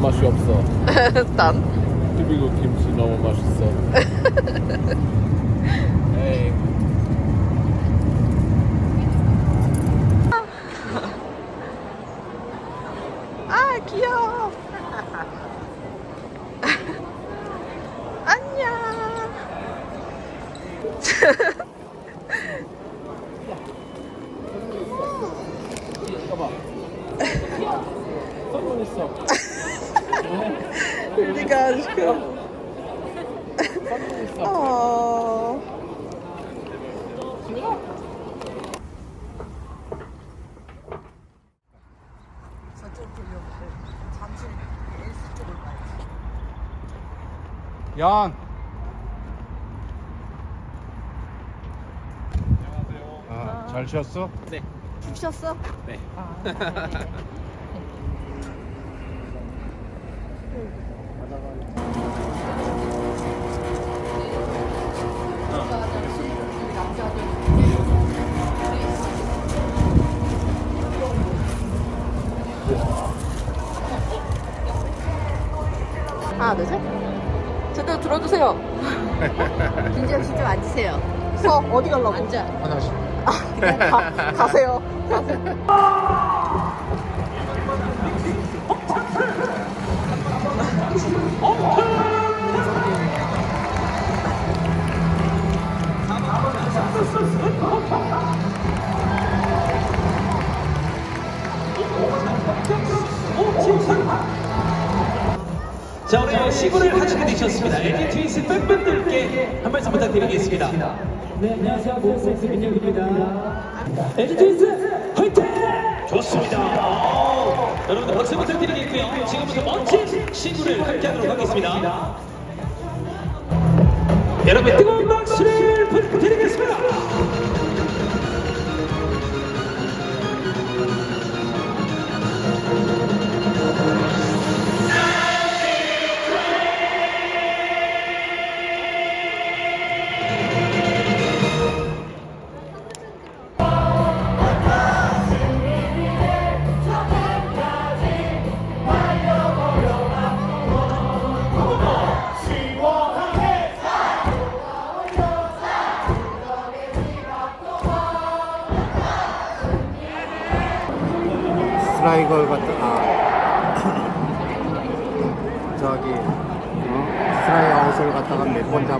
이거 맛이 없어. 난 비비고 김치 너무 맛있어. 에이. 아 귀여워 안녕 봐봐. 선물 있어. 네가 시켜 선물 있어. 어 양. 안녕하세요. 아, 잘 쉬었어? 네. 푹 쉬었어? 네. 하나 둘셋. 제대로 들어주세요. 김지영 씨좀 앉으세요. 서 어디 가려고? 앉아. 하나씩. 아 그냥 가, 가세요. 가세요 자 오늘 시구를 하시게 되셨습니다. LG 트윈스 팬분들께 한 말씀 부탁드리겠습니다. 네 안녕하세요 모세스 민혁입니다. LG 트윈스 화이팅! 좋습니다. 어, 여러분들 박수 부탁드리겠고요. 지금부터 멋진 시구를 함께하도록 하겠습니다. 여러분 뜨거운 박수를 부탁드리겠습니다.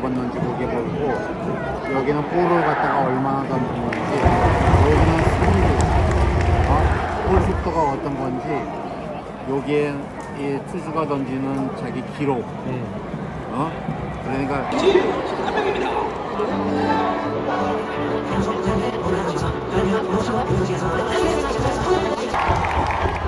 잡았는지 그게 보이고 여기는 볼을 갖다가 얼마나 던졌는지 여기는 스피드 어? 볼 속도가 어떤 건지 여기에 이 투수가 던지는 자기 기록 네. 어? 그러니까 음.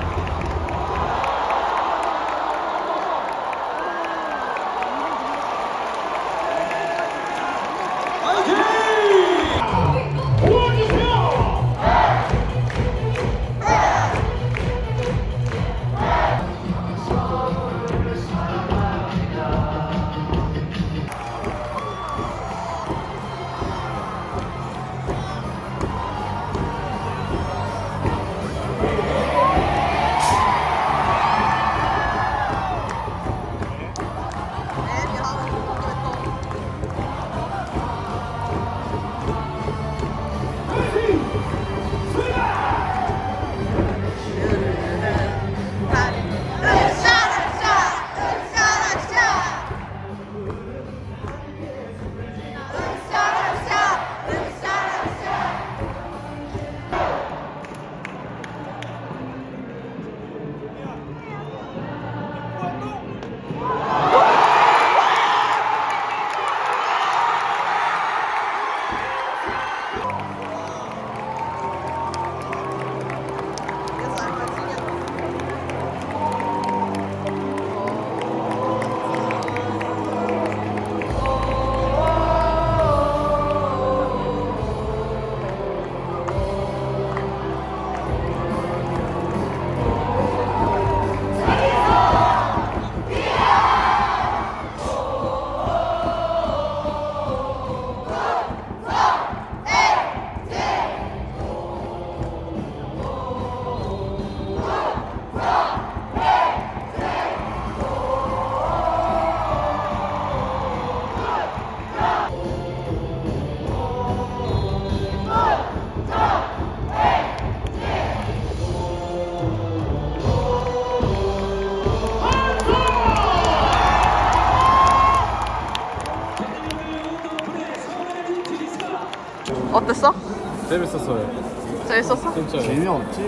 재밌었어요. 재밌었어? 진짜요. 재미없지?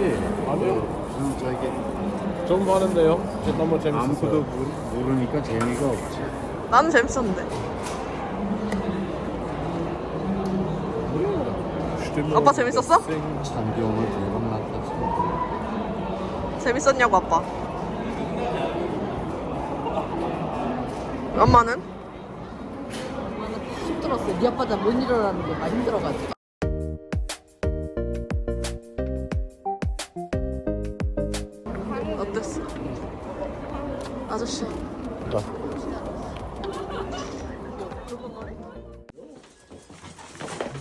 아니요. 응, 저기 좀 많은데요. 너무 아무것도 재밌었어요. 모르- 모르니까 재미가 없지. 나는 재밌었는데. 아빠 재밌었어? 찬경을 대박 났다. 진짜. 재밌었냐고 아빠. 엄마는? 엄마는 힘들었어요. 네 아빠 못 일어나는 게 많이 힘들어가지고.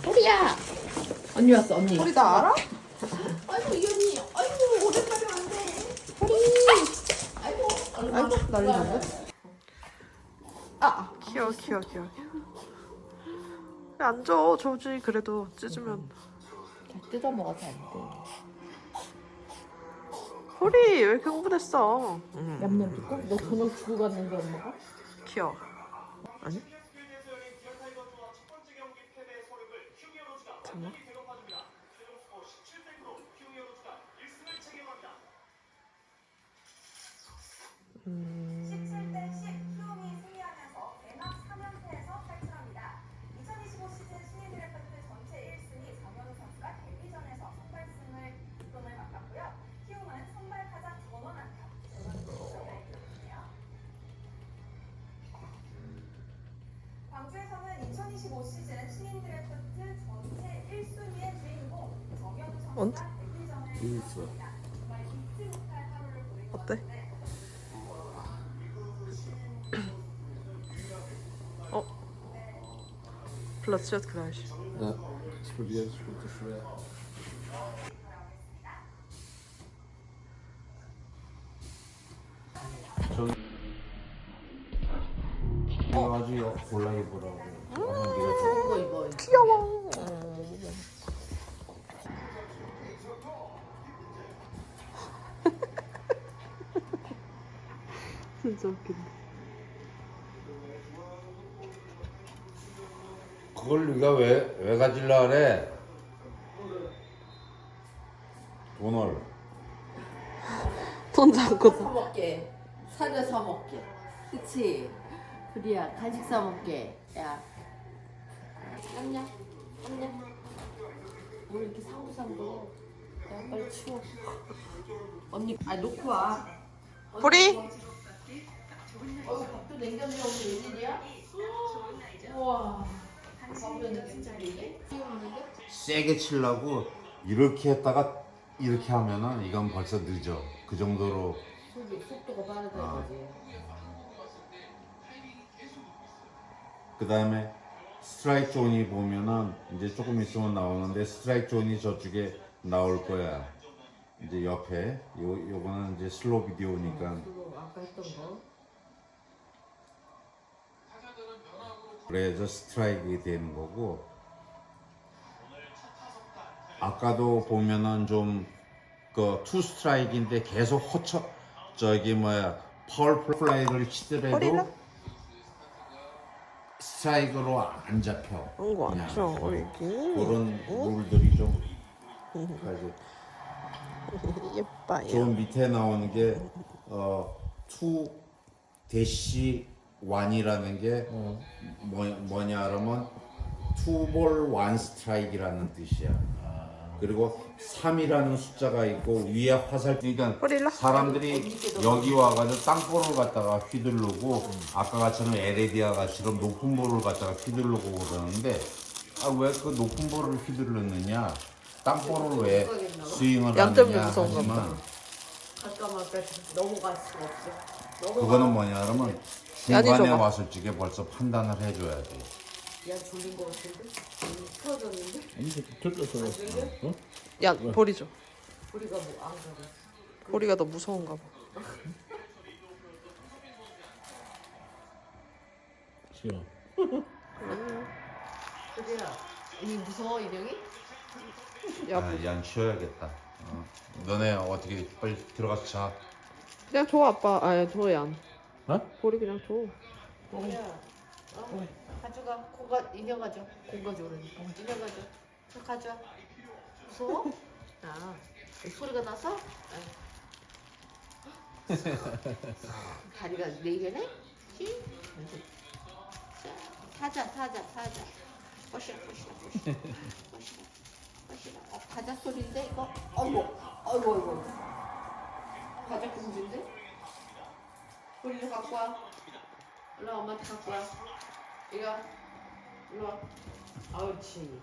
우리야. 언니 왔어 언니. 우리 나 알아? 아이고 이 언니. 아이고 오랜만에 왔네. 우리. 아이고 난리 났네. 아 귀여워 귀여워 귀여워. 왜 앉아 조지 그래도 찢으면. 뜯어 먹어서 안 돼. 호리 왜 이렇게 흥분했어? 응. 얌얌 줄까? 너 저녁 주고 갔는데 엄마가? 귀여워. 아니? 잠깐만. 음. 17대 10 키움이 승리하면서 대막 3연패에서 탈출합니다. 2025 시즌 신인 드래프트 전체 1순위 정현우 선수가 데뷔전에서 선발승을 득점을 맡았고요. 키움은 선발 타자 전원한타 전원을 이끌었네요. 광주에서는 2025 시즌 신인 드래프트 전체 1순위의 주인공 정현우 언제? 선수가 데뷔전을 재밌어. 마쳤습니다. 정말 잊지 못할 하루를 보낸 것 어때? gleich. Ja, ich probiere es, wird zu schwer. 그래가지고 골라보라고. 이거 이거. 귀여워. 진짜 웃긴다. 그걸 네가 왜, 왜 가질라 그래? 돈을. 돈 잡고 사 먹게. 사료 사 먹게. 그치? 우리야 간식 사 먹게. 야. 냠냠. 냠냠. 뭐 이렇게 상부상부. 야 빨리 치워. 언니 아 놓고 와. 보리? 어 밥도 냉장고에 오늘 웬일이야? 우와. 밥은 진짜 이게? 세게 치려고 이렇게 했다가 이렇게 하면은 이건 벌써 늦어. 그 정도로 속이 속도가 빠르다 아. 이거지. 그 다음에 스트라이크 존이 보면은 이제 조금 있으면 나오는데 스트라이크 존이 저쪽에 나올 거야. 이제 옆에 요 요거는 이제 슬로 비디오니까. 그래서 스트라이크 되는 거고 아까도 보면은 좀 그 투 스트라이크인데 계속 허쳐 저기 뭐야 파울 플라이를 치더라도? 스트라이크로 안 잡혀. 그런 거 그냥 아니죠, 그런-. 그런 룰들이 좀 가지고 예뻐요. 저 밑에 나오는 게 어, 투 대시 완이라는 게 뭐, 뭐냐 그러면 투볼 완 스트라이크라는 뜻이야. 그리고 3이라는 숫자가 있고 위에 화살 그러니까? 사람들이 여기 와가지고 땅볼을 갖다가 휘두르고 아까 같이는 에레디아 같이처럼 높은 볼을 갖다가 휘두르고 그러는데 아 왜 그 높은 볼을 휘두르느냐 땅볼을 왜 스윙을 양 때문에 하느냐 무서운가 하지만 잠깐만 넘어갈 수가 없어. 그거는 뭐냐 그러면 중간에. 왔을 적에 벌써 판단을 해줘야 돼. 야 졸린 거 같은데? 음? Ich drücke schon was. Hm? 야, 보리죠. 우리가 뭐안 가고. 보리가 더 무서운가 봐. Tja. 그래야 이 무서워 인형이? 야, 아, 양 쉬어야겠다. 어. 너네 어떻게 빨리 들어가서 자. 그냥 줘 아빠. 아니 줘 얀. 어? 보리 그냥 줘. 뭐야? 어? 가져가. 가져. 공 가져 그러니까. 인형 가져. 저 가져와. 무서워? 아, 소리가 나서? 아. 다리가 네 개네? 히? 자, 타자, 타자, 타자. 보시라, 보시라, 보시라. 보시라, 보시라. 어, 과자 소리인데, 이거? 어이구, 어이구, 어이구. 과자 금지인데? 우리 갖고 와. 일로 와, 엄마한테 갖고 와. 이거, 일로 와. 옳지.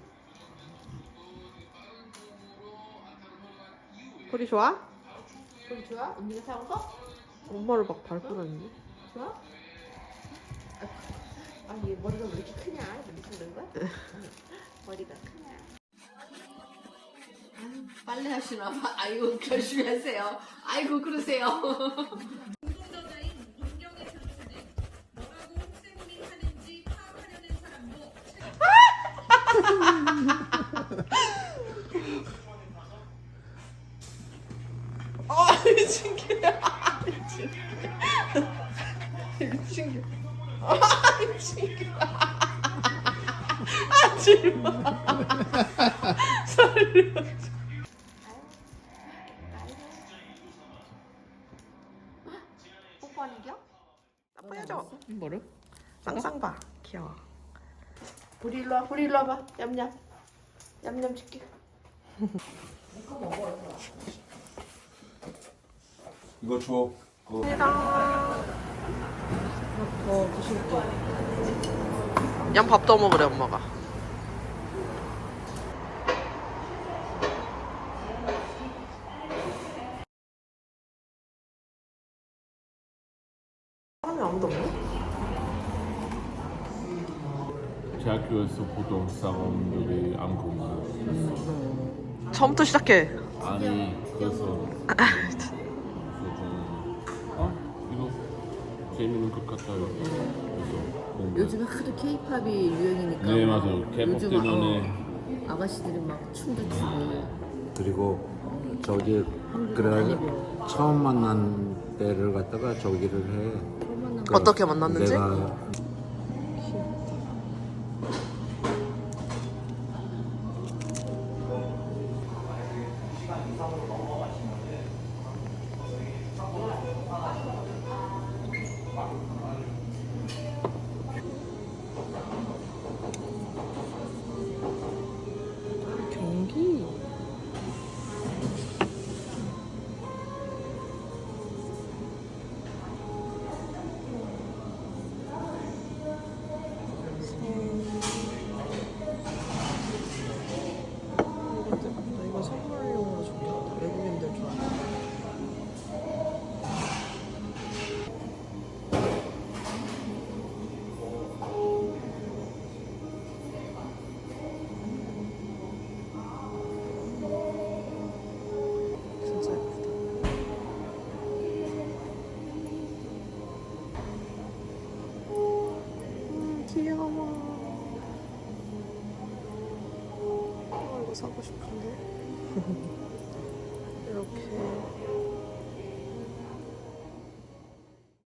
소리 좋아? 소리 좋아? 언니가 사온 거? 엄마를 막 밟고 다니네. 좋아? 아, 아, 얘 머리가 왜 이렇게 크냐? 이렇게 그런 거야? 머리가 크냐? 아유, 빨래 하시나 봐. 아이고, 열심히 하세요. 아이고, 그러세요. 아 미친 개. 아 미친 개. 미친 개. 아 미친 개. 하지 마. 살려. 뽀뽀하는 겨? 나빠야죠. 뭐를? 쌍쌍바. 귀여워. 우리 일로 와, 우리 일로 와봐. 냠냠. 냠냠 줄게. 이거 줘. 그거. 더 드실게. 양밥 더 먹으래 엄마가. 사람이 아무도 없네? 제 학교에서 보통 사람들이 안 공부. 처음부터 시작해. 아니 그래서 그래서 좀 어? 이거 재밌는 것 같아요. 그래서 공부. 요즘에 하도 케이팝이 유행이니까. 네 맞아요. K-pop 요즘 때문에 어, 아가씨들이 막 춤도 추고. 그리고 저기 그래 처음 만난 때를 갖다가 저기를 해. 그 어떻게 만났는지? 내가 귀여워. 어, 이거 사고 싶은데. 이렇게